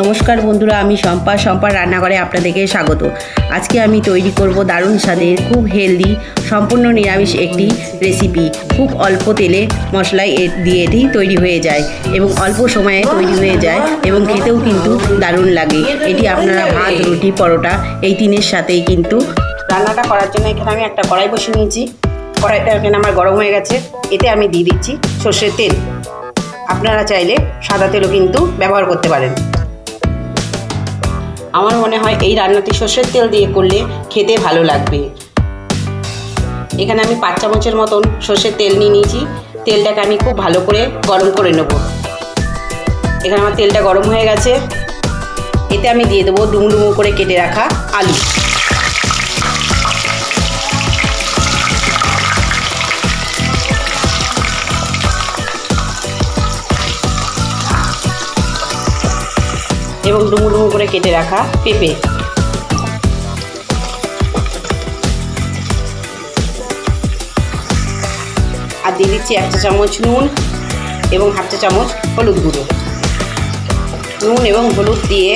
নমস্কার বন্ধুরা, আমি শম্পা। শম্পার রান্নাঘরে আপনাদেরকে স্বাগত। আজকে আমি তৈরি করব দারুণ স্বাদের, খুব হেলদি সম্পূর্ণ নিরামিষ একটি রেসিপি খুব অল্প তেলে মশলায় দিয়ে এটি তৈরি হয়ে যায় এবং অল্প সময়ে তৈরি হয়ে যায় এবং খেতেও কিন্তু দারুণ লাগে। এটি আপনারা ভাত, রুটি, পরোটা এই তিনের সাথেই কিন্তু রান্নাটা করার জন্য এখানে আমি একটা কড়াই বসে নিয়েছি। কড়াইটা এখানে আমার গরম হয়ে গেছে। এতে আমি দিয়ে দিচ্ছি সর্ষের তেল। আপনারা চাইলে সাদা তেলও কিন্তু ব্যবহার করতে পারেন। আমার মনে হয় এই রান্নাটি সর্ষের তেল দিয়ে করলে খেতে ভালো লাগবে। এখানে আমি পাঁচ চামচের মতন সর্ষের তেল নিয়ে নিয়েছি। তেলটাকে আমি খুব ভালো করে গরম করে নেব। এখানে আমার তেলটা গরম হয়ে গেছে। এতে আমি দিয়ে দেবো ডুমু ডুমু করে কেটে রাখা আলু। এবং ডুমু ডুমু করে কেটে রাখা পেঁপে। আর দিয়ে দিচ্ছি এক চা চামচ নুন এবং হাফ চা চামচ হলুদ গুঁড়ো। নুন এবং হলুদ দিয়ে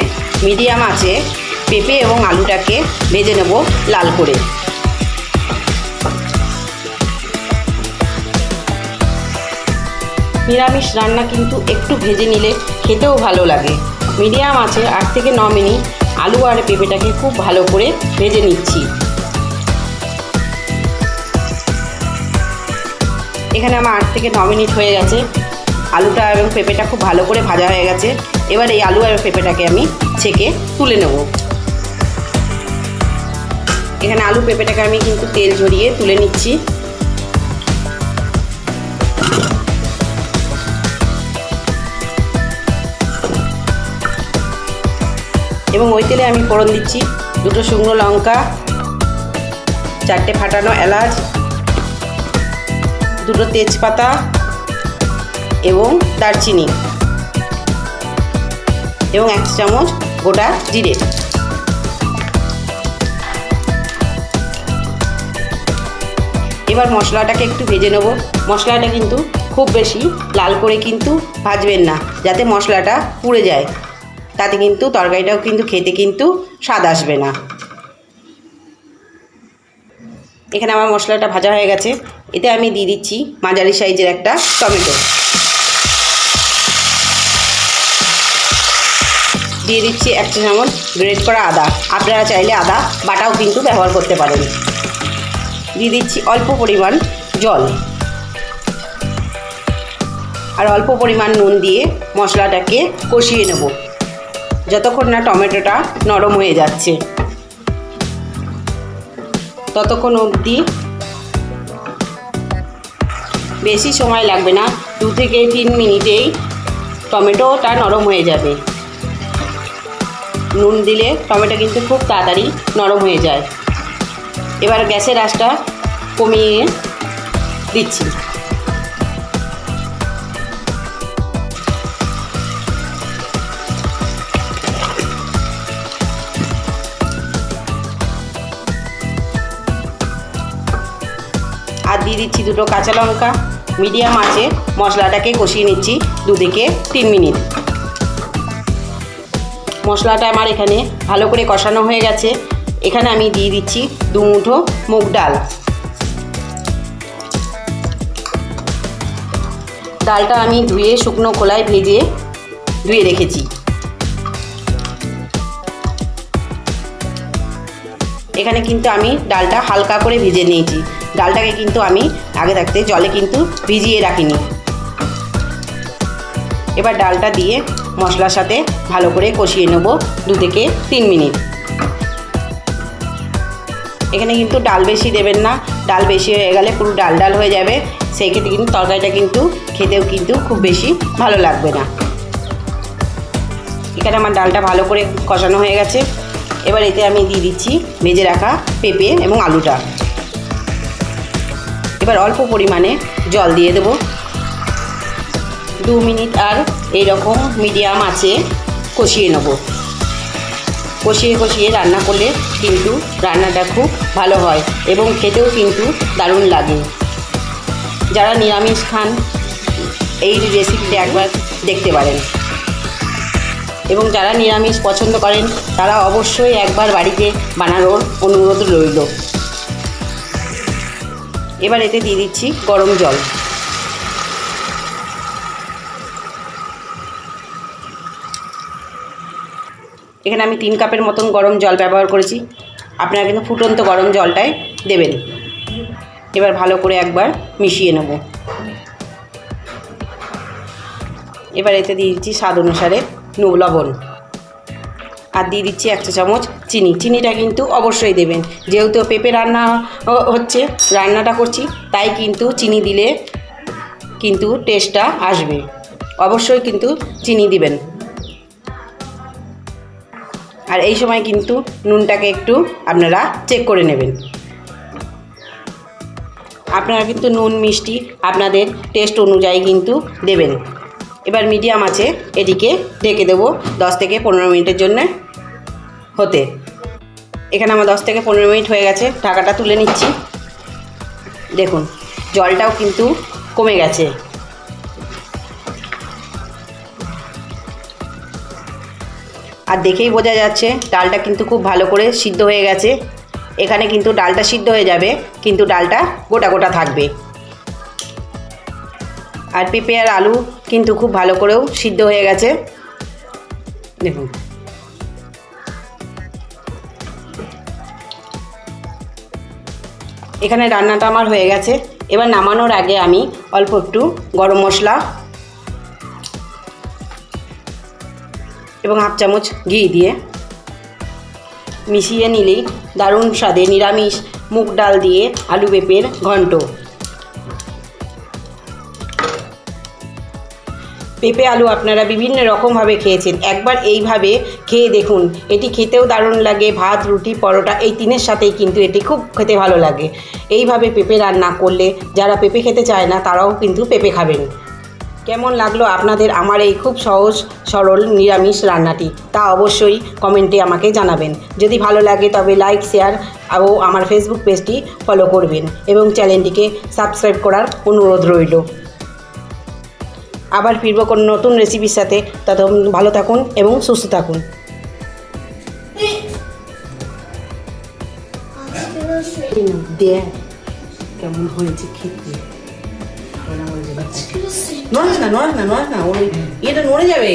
মিডিয়াম আছে পেঁপে এবং আলুটাকে ভেজে নেব লাল করে। নিরামিষ রান্না কিন্তু একটু ভেজে নিলে খেতেও ভালো লাগে। মিডিয়াম আছে, আট থেকে ন মিনিট। আলু আর পেঁপেটাকে খুব ভালো করে ভেজে নিচ্ছি। এখানে আমার আট থেকে ন মিনিট হয়ে গেছে। আলুটা এবং পেঁপেটা খুব ভালো করে ভাজা হয়ে গেছে। এবার এই আলু আর পেঁপেটাকে আমি ছেঁকে তুলে নেব। এখানে আলু পেঁপেটাকে আমি কিন্তু তেল ঝরিয়ে তুলে নিচ্ছি। এবং ওই তেলে আমি ফোড়ন দিচ্ছি। দুটো শুকনো লঙ্কা, চারটে ফাটানো এলাচ, দুটো তেজপাতা এবং দারচিনি এবং এক চামচ গোটা জিরে। এবার মশলাটাকে একটু ভেজে নেব। মশলাটা কিন্তু খুব বেশি লাল করে কিন্তু ভাজবেন না, যাতে মশলাটা পুড়ে যায়। তাতে কিন্তু তরকারিটাও কিন্তু খেতে কিন্তু স্বাদ আসবে না। এখানে আমার মশলাটা ভাজা হয়ে গেছে। এতে আমি দিয়ে দিচ্ছি মাঝারি সাইজের একটা টমেটো। দিয়ে দিচ্ছি এক চামচ গ্রেড করা আদা। আপনারা চাইলে আদা বাটাও কিন্তু ব্যবহার করতে পারেন। দিয়ে দিচ্ছি অল্প পরিমাণ জল। আর অল্প পরিমাণ নুন দিয়ে মশলাটাকে কষিয়ে নেব। যতক্ষণ না টমেটোটা নরম হয়ে যাচ্ছে। ততক্ষণ অবধি বেশি সময় লাগবে না। দু থেকে তিন মিনিটেই টমেটোটা নরম হয়ে যাবে। নুন দিলে টমেটো কিন্তু খুব তাড়াতাড়ি নরম হয়ে যায়। এবার গ্যাসের আঁচটা কমিয়ে দিচ্ছি। দিচ্ছি দুটো কাঁচা লঙ্কা, মিডিয়াম আছে, মশলাটাকে কষিয়ে নিচ্ছি দু থেকে তিন মিনিট। মশলাটা আমার এখানে ভালো করে কষানো হয়ে গেছে। এখানে আমি দিয়ে দিচ্ছি দু মুঠো মুগ ডাল। ডালটা আমি ধুয়ে শুকনো খোলায় ভেজে ধুয়ে রেখেছি। এখানে কিন্তু আমি ডালটা হালকা করে ভেজে নিয়েছি। ডালটাকে কিন্তু আমি আগে থাকতে জলে কিন্তু ভিজিয়ে রাখিনি। এবার ডালটা দিয়ে মশলার সাথে ভালো করে কষিয়ে নেব দু থেকে তিন মিনিট। এখানে কিন্তু ডাল বেশি দেবেন না, ডাল বেশি হয়ে গেলে পুরো ডাল ডাল হয়ে যাবে। সেই ক্ষেত্রে কিন্তু তরকারিটা কিন্তু খেতেও কিন্তু খুব বেশি ভালো লাগবে না। এখানে আমার ডালটা ভালো করে কষানো হয়ে গেছে। এবার এতে আমি দিয়ে দিচ্ছি ভেজে রাখা পেঁপে এবং আলুটা। এবার অল্প পরিমাণে জল দিয়ে দেব। দু মিনিট আর এই রকম মিডিয়াম আছে কষিয়ে নেব। কষিয়ে কষিয়ে রান্না করলে কিন্তু রান্নাটা খুব ভালো হয় এবং খেতেও কিন্তু দারুণ লাগে। যারা নিরামিষ খান, এই রেসিপিটা একবার দেখতে পারেন। এবং যারা নিরামিষ পছন্দ করেন, তারা অবশ্যই একবার বাড়িতে বানানোর অনুরোধ রইল। এবার এতে দিয়ে দিচ্ছি গরম জল। এখানে আমি তিন কাপের মতন গরম জল ব্যবহার করেছি। আপনারা কিন্তু ফুটন্ত গরম জলটাই দেবেন। এবার ভালো করে একবার মিশিয়ে নেব। এবার এতে দিয়ে দিচ্ছি স্বাদ অনুসারে লবণ। আর দিয়ে দিচ্ছি এক চা চামচ চিনি। চিনিটা কিন্তু অবশ্যই দেবেন। যেহেতু পেঁপে রান্না হচ্ছে, রান্নাটা করছি, তাই কিন্তু চিনি দিলে কিন্তু টেস্টটা আসবে। অবশ্যই কিন্তু চিনি দিবেন। আর এই সময় কিন্তু নুনটাকে একটু আপনারা চেক করে নেবেন। আপনারা কিন্তু নুন, মিষ্টি আপনাদের টেস্ট অনুযায়ী কিন্তু দেবেন। এবার মিডিয়াম আছে এটিকে ঢেকে দেবো দশ থেকে পনেরো মিনিটের জন্য হতে। এখানে আমার দশ থেকে পনেরো মিনিট হয়ে গেছে, ঢাকাটা তুলে নিচ্ছি। দেখুন, জলটাও কিন্তু কমে গেছে। আর দেখেই বোঝা যাচ্ছে, ডালটা কিন্তু খুব ভালো করে সিদ্ধ হয়ে গেছে। এখানে কিন্তু ডালটা সিদ্ধ হয়ে যাবে, কিন্তু ডালটা গোটা গোটা থাকবে। আর পেঁপে আর আলু কিন্তু খুব ভালো করেও সিদ্ধ হয়ে গেছে। দেখুন। এখানে রান্নাটা আমার হয়ে গেছে। এবার নামানোর আগে আমি অল্প একটু গরম মশলা এবং হাফ চামচ ঘি দিয়ে মিশিয়ে নিলেই দারুণ স্বাদে নিরামিষ মুগ ডাল দিয়ে আলু পেঁপের ঘন্ট। পেঁপে আলু আপনারা বিভিন্ন রকমভাবে খেয়েছেন। একবার এইভাবে খেয়ে দেখুন। এটি খেতেও দারুণ লাগে, ভাত, রুটি, পরোটা, এই তিনের সাথেই কিন্তু এটি খুব খেতে ভালো লাগে। এইভাবে পেঁপে রান্না করলে যারা পেঁপে খেতে চায় না, তারাও কিন্তু পেঁপে খাবেন। কেমন লাগল আপনাদের আমার এই খুব সহজ, সরল, নিরামিষ রান্নাটি? তা অবশ্যই কমেন্টে আমাকে জানাবেন। যদি ভালো লাগে তবে লাইক, শেয়ার ও আমার ফেসবুক পেজটি ফলো করবেন এবং চ্যানেলটিকে সাবস্ক্রাইব করার অনুরোধ রইল। আবার ফিরবো কোনো নতুন রেসিপির সাথে। তত ভালো থাকুন এবং সুস্থ থাকুন। দেখ কেমন হয়েছে খেতে। নড়াস না নড়াস না নড়াস না ওই ইয়েটা নড়ে যাবে।